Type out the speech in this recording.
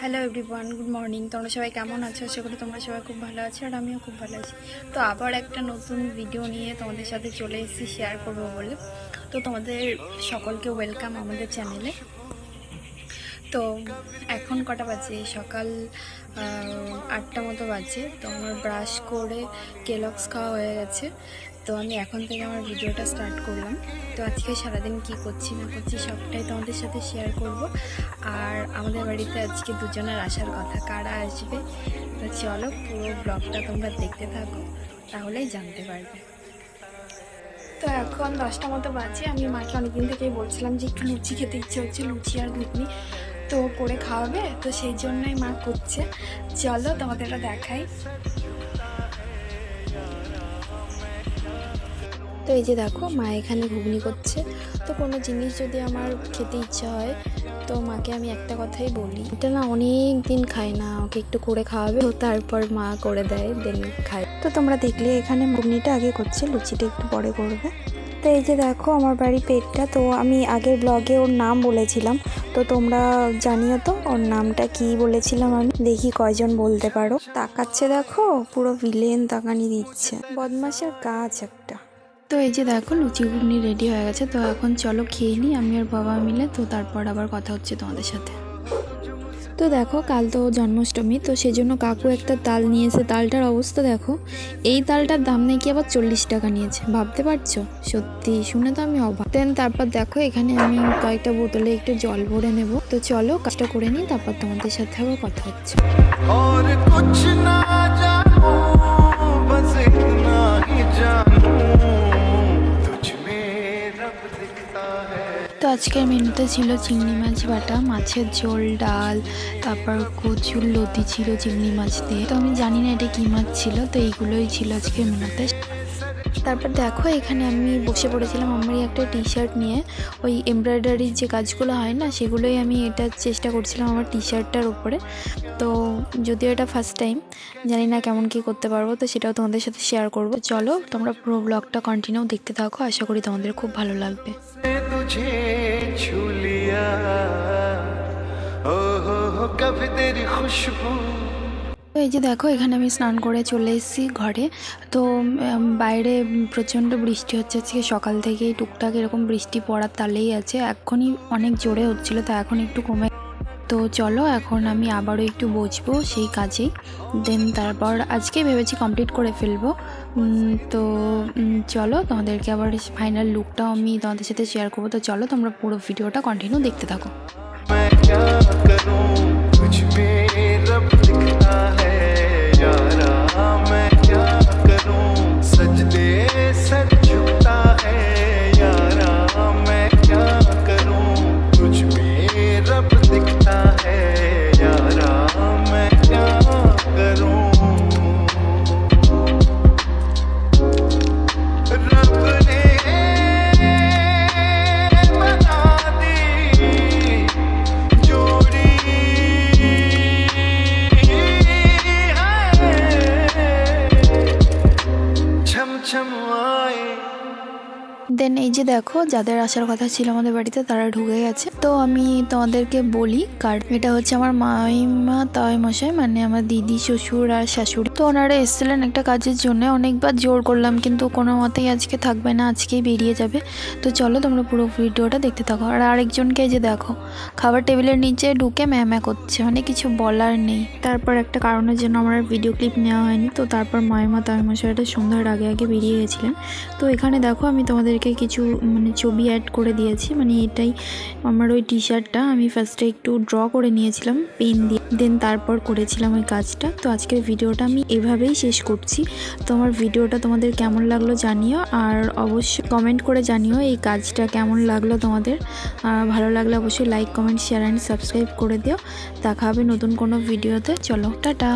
Hello everyone good morning তোমরা সবাই কেমন আছো? আশা করি তোমরা সবাই খুব ভালো আছো আর আমিও খুব ভালো আছি। তো আবার একটা নতুন ভিডিও নিয়ে তোমাদের সাথে চলে এসেছি শেয়ার করব বলে। তো তোমাদের সকলকে ওয়েলকাম আমাদের চ্যানেলে তো এখন কটা বাজে? সকাল আটটা মতো বাজে। তো আমার ব্রাশ করে কেলক্স খাওয়া হয়ে গেছে। তো আমি এখন থেকে আমার ভিডিওটা স্টার্ট করলাম। তো আজকে সারাদিন কি করছি, না করছি, সবটাই তোমাদের সাথে শেয়ার করব। আর আমাদের বাড়িতে আজকে দুজনের আসার কথা, কারা আসবে? তো চলো পুরো ব্লগটা তোমরা দেখতে থাকো, তাহলেই জানতে পারবে। তো এখন দশটা মতো বাজে, আমি মাকে অনেকদিন থেকেই বলছিলাম যে একটু লুচি খেতে ইচ্ছে হচ্ছে, লুচি আর ঘুগনি তো করে খাওয়াবে, তো সেই জন্যই মা করছে। চলো তোমাদের এটা দেখাই। তো এই যে দেখো, মা এখানে ঘুগনি করছে। তো কোনো জিনিস যদি আমার খেতে ইচ্ছা হয়, তো মাকে আমি একটা কথাই বলি। এটা না অনেক দিন খাই না, ওকে একটু করে খাওয়াবে, তো তারপর মা করে দেয়, দেন খায়। তো তোমরা দেখলে এখানে ঘুগনিটা আগে করছে, লুচিটা একটু পরে করবে। তো এই যে দেখো, আমার বাড়ি পেটটা, তো আমি আগের ব্লগে ওর নাম বলেছিলাম। তো তোমরা জানিও তো, ওর নামটা কি বলেছিলাম আমি? দেখি কয়জন বলতে পারো। তাকাচ্ছে দেখো, পুরো ভিলেন তাকানি দিচ্ছে। বদমাসের গাছ একটা। তো এই যে দেখো লুচি ঘুগনি রেডি হয়ে গেছে, তো এখন চলো খেয়ে নিই, আমি আর বাবা মিলে, তো তারপর আবার কথা হচ্ছে তোমাদের সাথে। তো দেখো, কাল তো জন্মাষ্টমী, তো সেজন্য কাকু একটা তাল নিয়েছে, তালটার অবস্থা দেখো। এই তালটার দাম নাকি আবার চল্লিশ টাকা নিয়েছে, ভাবতে পারছ? সত্যি, শুনে তো আমি অবাক। দেন তারপর দেখো, এখানে আমি কয়েকটা বোতলে একটু জল ভরে নেব। তো চলো, কাজটা করে নিই, তারপর তোমাদের সাথে আবার কথা হচ্ছে। আজকের মেনুতে ছিল চিংড়ি মাছ বাটা, মাছের ঝোল, ডাল, তারপর কচুর লতি ছিল চিংড়ি মাছ দিয়ে। তো আমি জানি না এটা কী মাছ ছিল, তো এইগুলোই ছিল আজকের মেনুতে। তারপর দেখো এখানে আমি বসে পড়েছিলাম আমারই একটা টি শার্ট নিয়ে ওই এমব্রয়ডারির যে কাজগুলো হয় না সেগুলোই আমি এটা চেষ্টা করছিলাম আমার টি শার্টটার উপরে তো যদিও এটা ফার্স্ট টাইম জানি না কেমন কি করতে পারবো তো সেটাও তোমাদের সাথে শেয়ার করবো চলো তোমরা পুরো ব্লগটা কন্টিনিউ দেখতে থাকো আশা করি তোমাদের খুব ভালো লাগবে तुझे छू लिया ओ हो हो कभी तेरी खुशबू এই যে দেখো, এখানে আমি স্নান করে চলে এসেছি ঘরে। তো বাইরে প্রচণ্ড বৃষ্টি হচ্ছে। আজকে সকাল থেকেই টুকটাক এরকম বৃষ্টি পড়ার তালেই আছে। এখনই অনেক জোরে হচ্ছিল, তো এখন একটু কমে তো চলো, এখন আমি আবারও একটু বসবো সেই কাজেই। দেন তারপর আজকে ভেবেছি কমপ্লিট করে ফেলব। তো চলো, তোমাদেরকে আবার ফাইনাল লুকটাও আমি তোমাদের সাথে শেয়ার করব। তো চলো, তোমরা পুরো ভিডিওটা কন্টিনিউ দেখতে থাকো। দেন এই যে দেখো, যাদের আসার কথা ছিল আমাদের বাড়িতে, তারা ঢুকে গেছে। তো আমি তোমাদেরকে বলি, কার এটা হচ্ছে আমার মাইমা তাই মশাই মানে আমার দিদি, শ্বশুর আর শাশুড়ি। তো ওনারা এসেছিলেন একটা কাজের জন্য। অনেকবার জোর করলাম, কিন্তু কোনো মতেই আজকে থাকবে না, আজকেই বেরিয়ে যাবে। তো চলো তোমরা পুরো ভিডিওটা দেখতে থাকো। আর আরেকজনকে যে দেখো, খাবার টেবিলের নিচে ঢুকে ম্যামা করছে মানে কিছু বলার নেই। তারপর একটা কারণের জন্য আমার ভিডিও ক্লিপ নেওয়া হয়নি। তো তারপর মাইমা তাই মশাইটা সন্ধ্যার আগে আগে বেরিয়ে গেছিলেন। তো এখানে দেখো, আমি তোমাদেরকে কিছু মানে ছবি অ্যাড করে দিয়েছি। মানে এটাই আমার ওই টি শার্টটা আমি ফার্স্টে একটু ড্র করে নিয়েছিলাম পেন দিয়ে। দেন তারপর করেছিলাম ওই কাজটা। তো আজকের ভিডিওটা আমি এভাবেই শেষ করছি। তো আমার ভিডিওটা তোমাদের কেমন লাগল জানিও, আর অবশ্যই কমেন্ট করে জানিও এই কাজটা কেমন লাগল তোমাদের। আর ভালো লাগলে অবশ্যই like comment share and subscribe করে দিও। দেখা হবে নতুন কোনো ভিডিওতে। চলো, টাটা!